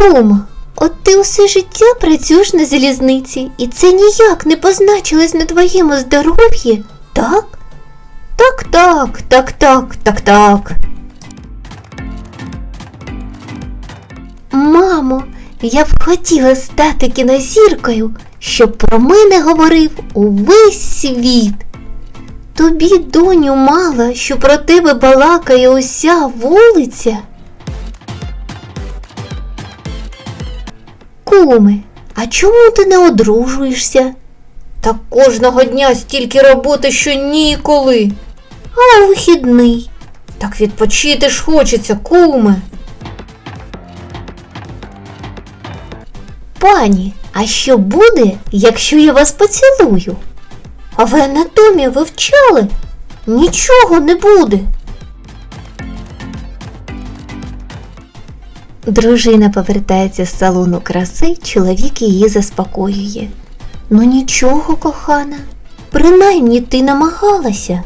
Кума, от ти усе життя працюєш на залізниці, і це ніяк не позначилось на твоєму здоров'ї, так? Так, так, так, так, так, так. Мамо, я б хотіла стати кінозіркою, щоб про мене говорив увесь світ. Тобі, доню, мало, що про тебе балакає уся вулиця. Куме, а чому ти не одружуєшся? Та кожного дня стільки роботи, що ніколи. А вихідний. Так відпочити ж хочеться, куме. Пані, а що буде, якщо я вас поцілую? А ви анатомію вивчали? Нічого не буде. Дружина повертається з салону краси, чоловік її заспокоює. Ну нічого, кохана, принаймні ти намагалася.